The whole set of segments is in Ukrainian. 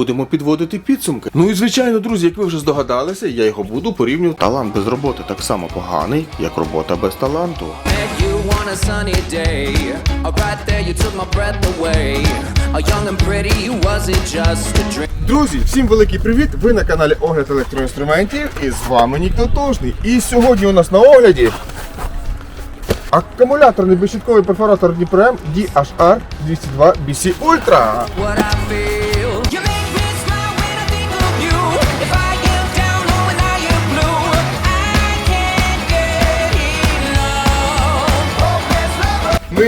будемо підводити підсумки. Ну і звичайно, друзі, як ви вже здогадалися, я його буду порівнювати. Талант без роботи так само поганий, як робота без таланту. Друзі, всім великий привіт! Ви на каналі Огляд електроінструментів і з вами Нік Тотожний. І сьогодні у нас на огляді акумуляторний безщитковий перфоратор Дніпрем DHR 202 BC Ultra.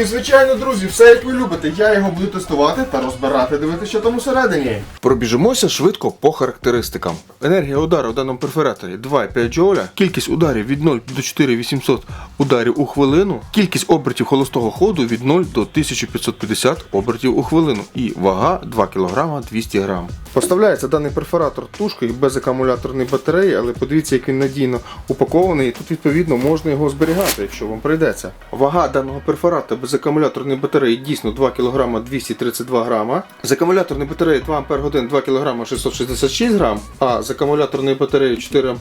І звичайно, друзі, все як ви любите. Я його буду тестувати та розбирати, дивитися, що там усередині. Пробіжимося швидко по характеристикам. Енергія удару в даному перфораторі 2,5 джоуля, кількість ударів від 0 до 4800 ударів у хвилину, кількість обертів холостого ходу від 0 до 1550 обертів у хвилину і вага 2 кг 200 г. Поставляється даний перфоратор тушкою без акумуляторної батареї, але подивіться, як він надійно упакований, і тут відповідно можна його зберігати, якщо вам прийдеться. Вага даного перфората без акумуляторної батареї дійсно 2 кг 232 г. З акумуляторної батареї 2 Ах 2 кг 666 г, а з акумуляторної батареї 4 Ах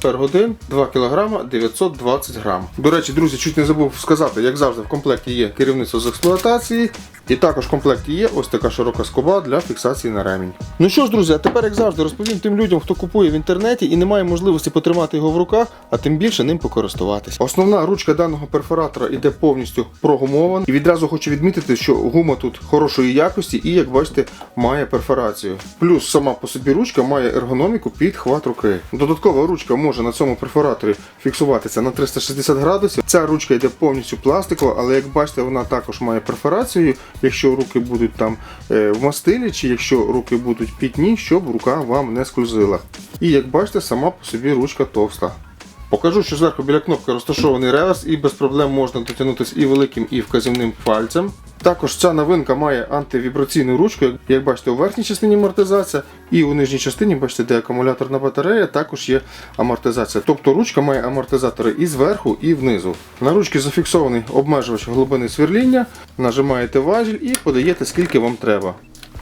2 кг 920 г. До речі, друзі, чуть не забув сказати, як завжди, в комплекті є керівництво з експлуатації. І також в комплекті є ось така широка скоба для фіксації на ремінь. Ну що ж, друзі, а тепер, як завжди, розповім тим людям, хто купує в інтернеті і не має можливості потримати його в руках, а тим більше ним покористуватися. Основна ручка даного перфоратора іде повністю прогумована. І відразу хочу відмітити, що гума тут хорошої якості і, як бачите, має перфорацію. Плюс сама по собі ручка має ергономіку під хват руки. Додаткова ручка може на цьому перфораторі фіксуватися на 360 градусів. Ця ручка йде повністю пластикова, але як бачите, вона також має перфорацію, якщо руки будуть там е, в мастилі, чи якщо руки будуть пітні, щоб рука вам не скользила. І як бачите, сама по собі ручка товста. Покажу, що зверху біля кнопки розташований реверс і без проблем можна дотягнутися і великим, і вказівним пальцем. Також ця новинка має антивібраційну ручку, як бачите, у верхній частині амортизація, і у нижній частині, бачите, де акумуляторна батарея, також є амортизація. Тобто ручка має амортизатори і зверху, і внизу. На ручці зафіксований обмежувач глибини сверління, нажимаєте важіль і подаєте скільки вам треба.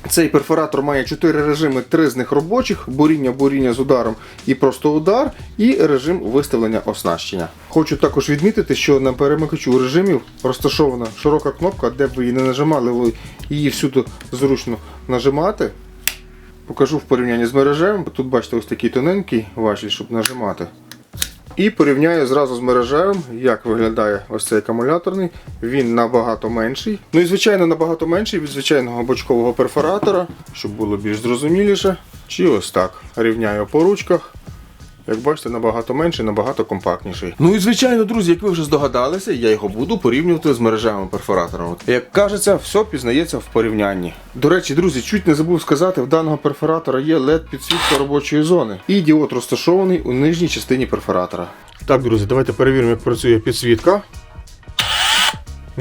Цей перфоратор має 4 режими, 3 з них робочих: буріння, буріння з ударом і просто удар, і режим виставлення оснащення. Хочу також відмітити, що на перемикачу режимів розташована широка кнопка, де б ви її не нажимали, ви її всюди зручно нажимати. Покажу в порівнянні з мережевим. Тут бачите ось такий тоненький важіль, щоб нажимати. І порівняю зразу з мережевим, як виглядає ось цей акумуляторний. Він набагато менший. Ну і звичайно набагато менший від звичайного бочкового перфоратора, щоб було більш зрозуміліше. Чи ось так. Рівняю по ручках. Як бачите, набагато менший, набагато компактніший. Ну і звичайно, друзі, як ви вже здогадалися, я його буду порівнювати з мережевим перфоратором. Як кажеться, все пізнається в порівнянні. До речі, друзі, чуть не забув сказати, в даного перфоратора є LED підсвітка робочої зони. І діод розташований у нижній частині перфоратора. Так, друзі, давайте перевіримо, як працює підсвітка.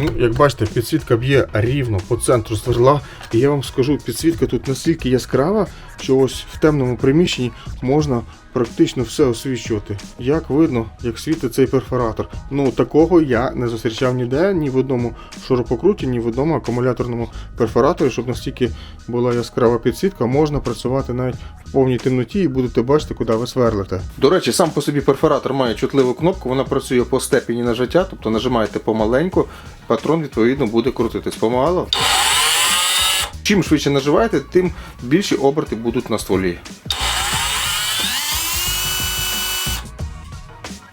Ну, як бачите, підсвітка б'є рівно по центру сверла. І я вам скажу, підсвітка тут настільки яскрава, що ось в темному приміщенні можна практично все освічувати. Як видно, як світить цей перфоратор. Ну такого я не зустрічав ніде, ні в одному шурупокруті, ні в одному акумуляторному перфораторі, щоб настільки була яскрава підсвітка, можна працювати навіть повній темноті і будете бачити, куди ви сверлите. До речі, сам по собі перфоратор має чутливу кнопку, вона працює по степені нажиття, тобто нажимаєте помаленьку, патрон відповідно буде крутитись помало. Чим швидше наживаєте, тим більші оберти будуть на стволі.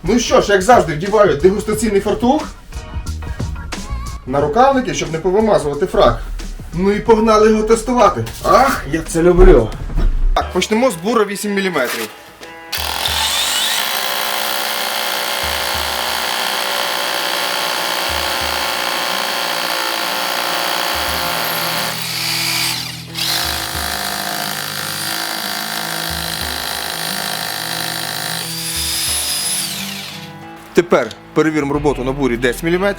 Ну що ж, як завжди, вдіваю дегустаційний фартух на рукавники, щоб не повимазувати фраг. Ну і погнали його тестувати. Ах, я це люблю. Так, почнемо з бура 8 мм. Тепер перевіримо роботу на бурі 10 мм.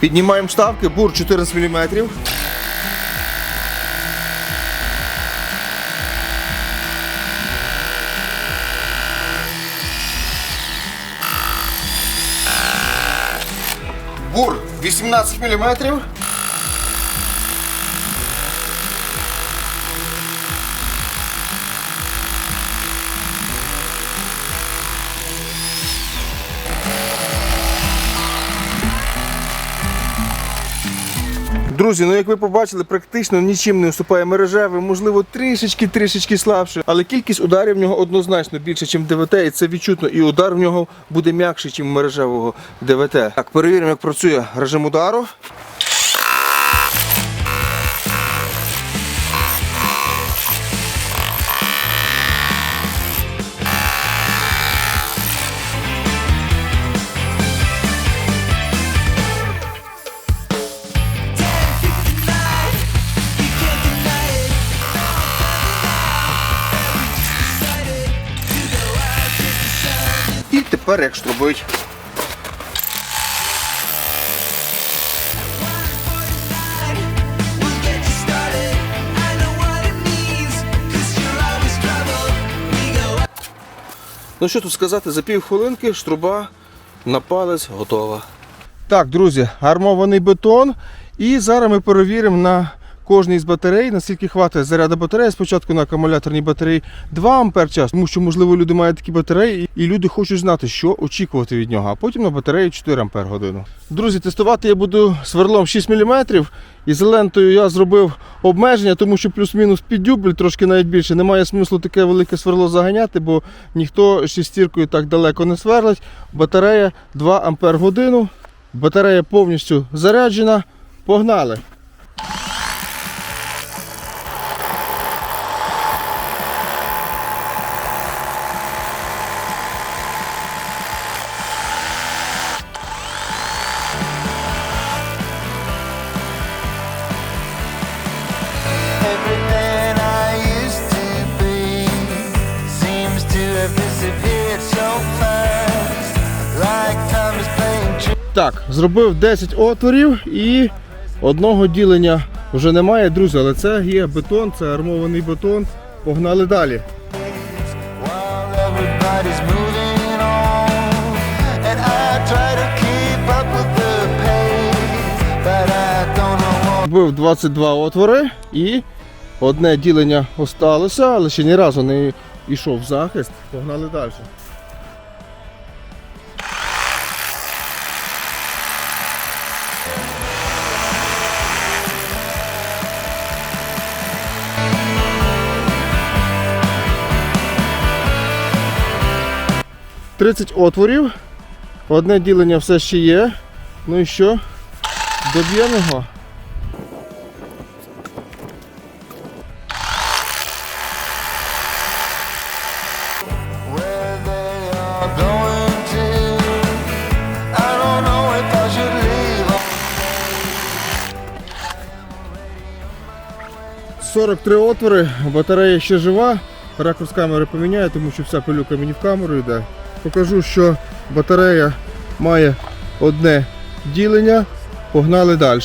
Піднімаємо ставки, бур 14 мм. Бур 18 мм. Друзі, ну як ви побачили, практично нічим не уступає мережевим, можливо, трішечки-трішечки слабше, але кількість ударів в нього однозначно більше, ніж ДВТ, і це відчутно. І удар в нього буде м'якший, ніж мережевого ДВТ. Так, перевіримо, як працює режим удару. Trouble. We go Ну що тут сказати, за півхвилинки штруба на палець готова. Так, друзі, армований бетон. І зараз ми перевіримо на кожній з батарей, наскільки хватить заряду батареї. Спочатку на акумуляторній батареї 2 ампер час, тому що, можливо, люди мають такі батареї, і люди хочуть знати, що очікувати від нього. А потім на батареї 4 ампер годину. Друзі, тестувати я буду сверлом 6 мм. І з лентою я зробив обмеження, тому що плюс-мінус під дюбель, трошки навіть більше. Немає смислу таке велике сверло заганяти, бо ніхто шестіркою так далеко не сверлить. Батарея 2 ампер годину. Батарея повністю заряджена. Погнали! Зробив 10 отворів і одного ділення вже немає, друзі, але це є бетон, це армований бетон. Погнали далі. Робив 22 отвори і одне ділення осталося, але ще ні разу не йшов в захист. Погнали далі. Тридцять отворів. Одне ділення все ще є. Ну і що? Доб'ємо його. Leave. 43 отвори, батарея ще жива. Ракурс камери поміняю, тому що вся пилюка мені в камеру йде. Покажу, що батарея має одне ділення. Погнали далі.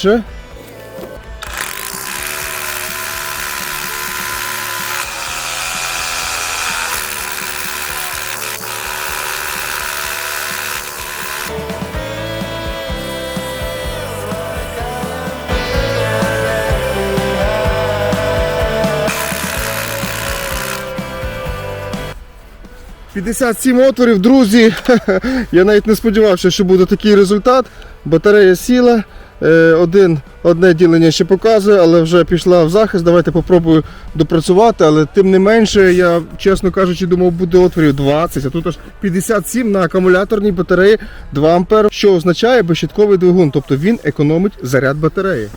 «57 отворів, друзі. Я навіть не сподівався, що буде такий результат. Батарея сіла. Е, Один, одне ділення ще показує, але вже пішла в захист. Давайте попробую допрацювати. Але тим не менше, я, чесно кажучи, думав, буде отворів 20, а тут аж 57 на акумуляторній батареї 2 ампер, що означає безщитковий двигун, тобто він економить заряд батареї.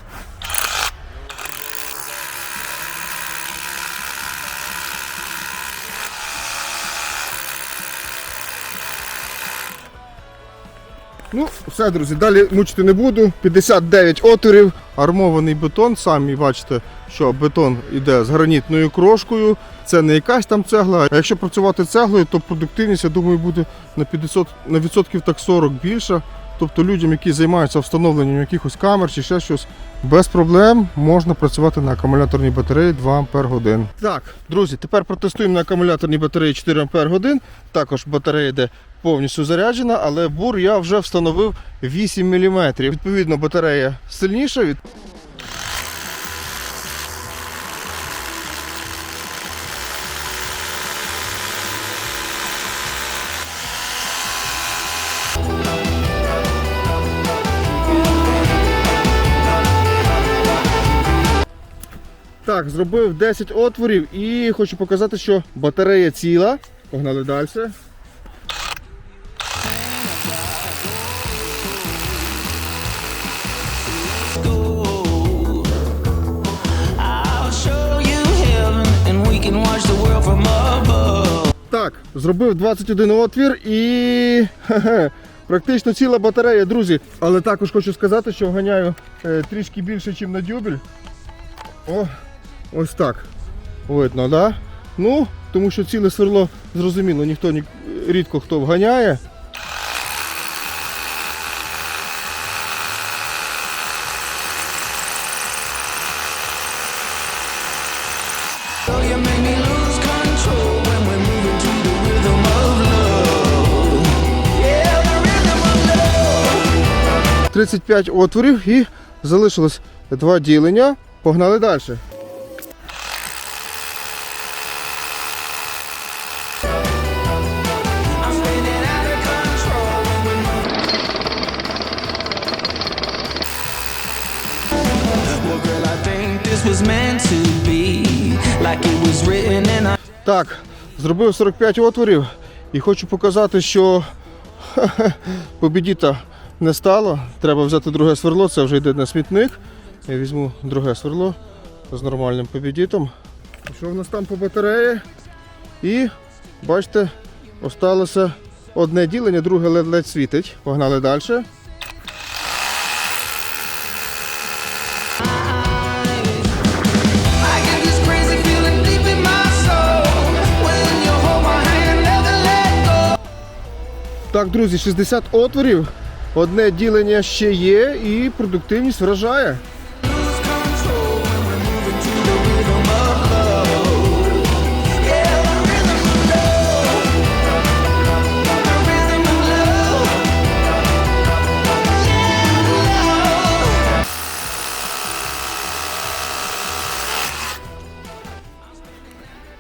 Ну, все, друзі, далі мучити не буду. 59 отворів, армований бетон. Самі бачите, що бетон йде з гранітною крошкою. Це не якась там цегла. А якщо працювати цеглою, то продуктивність, я думаю, буде на 50, на відсотків так 40 більша. Тобто людям, які займаються встановленням якихось камер чи ще щось, без проблем можна працювати на акумуляторній батареї 2 Ампер годин. Так, друзі, тепер протестуємо на акумуляторній батареї 4 Ампер годин. Також батарея йде повністю заряджена, але бур я вже встановив 8 мм. Відповідно, батарея сильніша. Від... Так, зробив 10 отворів і хочу показати, що батарея ціла. Погнали далі. Так, зробив 21 отвір і практично ціла батарея, друзі. Але також хочу сказати, що вганяю е, трішки більше, ніж на дюбель. О, ось так. Видно, да? Ну, тому що ціле сверло зрозуміло, ніхто ні, рідко хто вганяє. 35 отворів і залишилось два ділення. Погнали далі. Так, зробив 45 отворів і хочу показати, що побідіта не стало. Треба взяти друге сверло, це вже йде на смітник. Я візьму друге сверло з нормальним побідітом. Що в нас там по батареї? І бачите, осталося одне ділення, друге ледь-ледь світить. Погнали далі. Так, друзі, 60 отворів, одне ділення ще є і продуктивність вражає.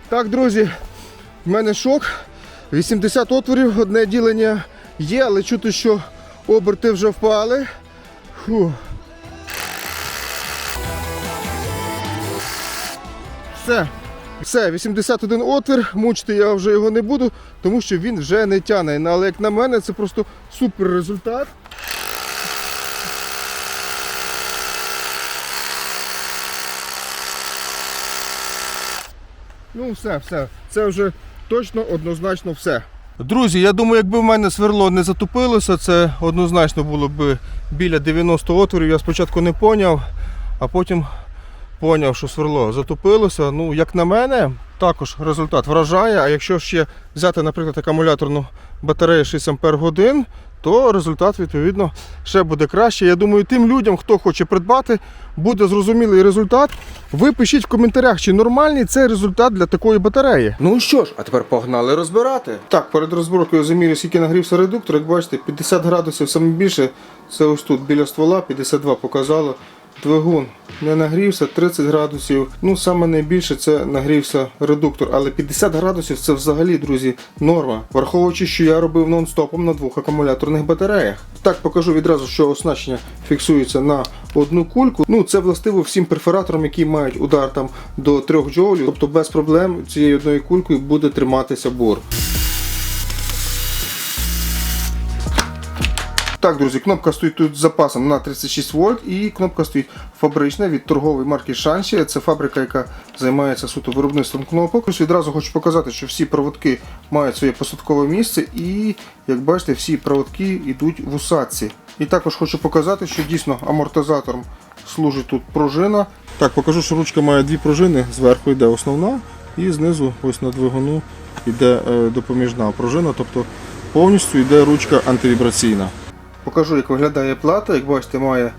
Так, друзі, в мене шок. 80 отворів, одне ділення є, але чути, що оберти вже впали. Фу. Все. Все, 81 отвір, мучити я вже його не буду, тому що він вже не тяне. Ну, Але як на мене, це просто супер результат. Ну, все, все. Це вже точно однозначно все. Друзі, я думаю, якби в мене сверло не затупилося, це однозначно було б біля 90 отворів. Я спочатку не поняв, а потім поняв, що сверло затупилося. Ну, як на мене, також результат вражає. А якщо ще взяти, наприклад, акумуляторну батарею 6 Ампер годин, то результат відповідно ще буде краще. Я думаю, тим людям, хто хоче придбати, буде зрозумілий результат. Ви пишіть в коментарях, чи нормальний цей результат для такої батареї. Ну що ж, а тепер погнали розбирати. Так, перед розборкою замірю, скільки нагрівся редуктор. Як бачите, 50 градусів саме більше. Це ось тут біля ствола, 52 показало. Двигун не нагрівся 30 градусів. Ну, саме найбільше це нагрівся редуктор, але 50 градусів це взагалі, друзі, норма. Враховуючи, що я робив нон-стопом на двох акумуляторних батареях. Так, покажу відразу, що оснащення фіксується на одну кульку. Ну, це властиво всім перфораторам, які мають удар там до 3 джоулів. Тобто без проблем цією одною кулькою буде триматися бур. Так, друзі, кнопка стоїть тут з запасом на 36 вольт і кнопка стоїть фабрична від торгової марки Шанші. Це фабрика, яка займається суто виробництвом кнопок. Ось відразу хочу показати, що всі проводки мають своє посадкове місце і, як бачите, всі проводки йдуть в усадці. І також хочу показати, що дійсно амортизатором служить тут пружина. Так, покажу, що ручка має дві пружини. Зверху йде основна і знизу, ось на двигуну, йде е, допоміжна пружина, тобто повністю йде ручка антивібраційна. Покажу, як виглядає плата. Як бачите, має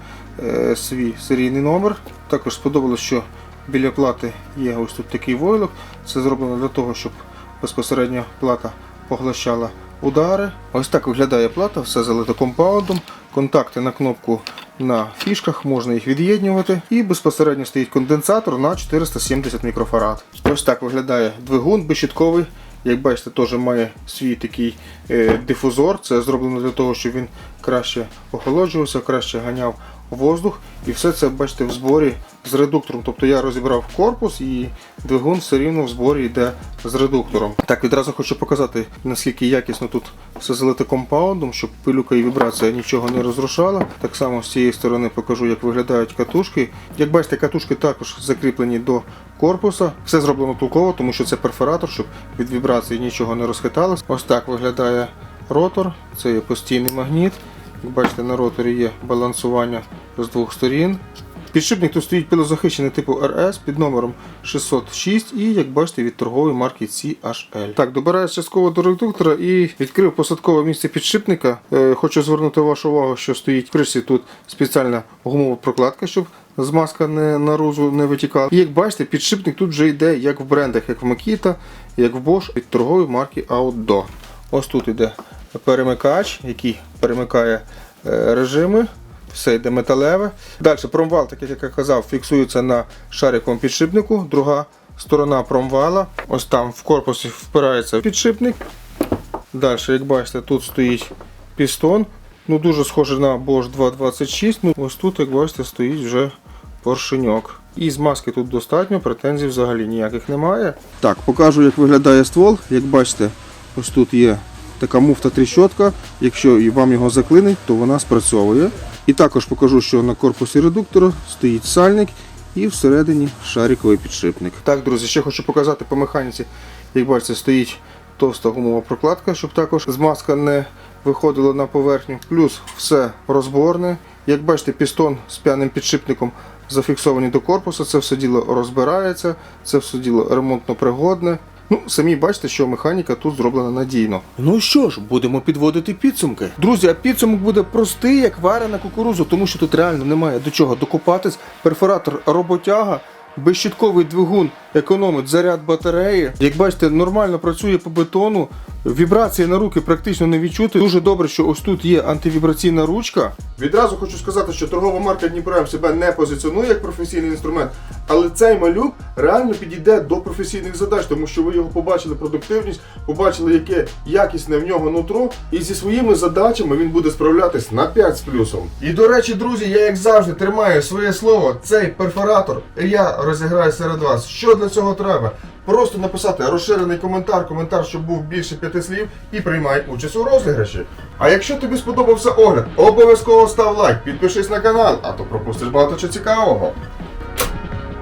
е, свій серійний номер. Також сподобалось, що біля плати є ось тут такий войлок. Це зроблено для того, щоб безпосередньо плата поглощала удари. Ось так виглядає плата, все залито компаундом. Контакти на кнопку на фішках, можна їх від'єднювати. І безпосередньо стоїть конденсатор на 470 мікрофарад. Ось так виглядає двигун безщітковий. Як бачите, теж має свій такий е, дифузор. Це зроблено для того, щоб він краще охолоджувався, краще ганяв воздух. І все це бачите в зборі з редуктором. Тобто я розібрав корпус і двигун все рівно в зборі йде з редуктором. Так, відразу хочу показати, наскільки якісно тут все залите компаундом, щоб пилюка і вібрація нічого не розрушала. Так само з цієї сторони покажу, як виглядають катушки. Як бачите, катушки також закріплені до корпуса. Все зроблено толково, тому що це перфоратор, щоб від вібрації нічого не розхиталось. Ось так виглядає ротор. Це є постійний магніт. Бачите, на роторі є балансування з двох сторін. Підшипник тут стоїть пилозахищений типу RS під номером 606 і, як бачите, від торгової марки CHL. Так, добираюсь частково до редуктора і відкрив посадкове місце підшипника. Е, хочу звернути вашу увагу, що стоїть в кришці тут спеціальна гумова прокладка, щоб змазка не наружу не витікала. І як бачите, підшипник тут вже йде як в брендах, як в Makita, як в Bosch від торгової марки Outdo. Ось тут іде перемикач, який перемикає е, режими. Все йде металеве. Далі промвал, так як я казав, фіксується на шариковому підшипнику. Друга сторона промвала. Ось там в корпусі впирається підшипник. Далі, як бачите, тут стоїть пістон. Ну, дуже схоже на Bosch 226. Ну, ось тут, як бачите, стоїть вже поршеньок. І змазки тут достатньо, претензій взагалі ніяких немає. Так, покажу, як виглядає ствол. Як бачите, ось тут є така муфта тріщотка. Якщо вам його заклинить, то вона спрацьовує. І також покажу, що на корпусі редуктора стоїть сальник і всередині шариковий підшипник. Так, друзі, ще хочу показати по механіці. Як бачите, стоїть товста гумова прокладка, щоб також змазка не виходила на поверхню. Плюс все розборне. Як бачите, пістон з п'яним підшипником зафіксовані до корпусу, це все діло розбирається, це все діло ремонтно пригодне. Ну, самі бачите, що механіка тут зроблена надійно. Ну що ж, будемо підводити підсумки. Друзі, а підсумок буде простий, як варена кукурузу, тому що тут реально немає до чого докупатись. Перфоратор роботяга, безщітковий двигун економить заряд батареї. Як бачите, нормально працює по бетону. Вібрації на руки практично не відчути. Дуже добре, що ось тут є антивібраційна ручка. Відразу хочу сказати, що торгова марка Дніпро себе не позиціонує як професійний інструмент, але цей малюк реально підійде до професійних задач, тому що ви його побачили продуктивність, побачили, яке якісне в нього нутро, і зі своїми задачами він буде справлятись на 5 з плюсом. І до речі, друзі, я як завжди тримаю своє слово. Цей перфоратор я розіграю серед вас. Що для цього треба? Просто написати розширений коментар, коментар, щоб був більше п'яти слів, і приймай участь у розіграші. А якщо тобі сподобався огляд, обов'язково став лайк, підпишись на канал, а то пропустиш багато чого цікавого.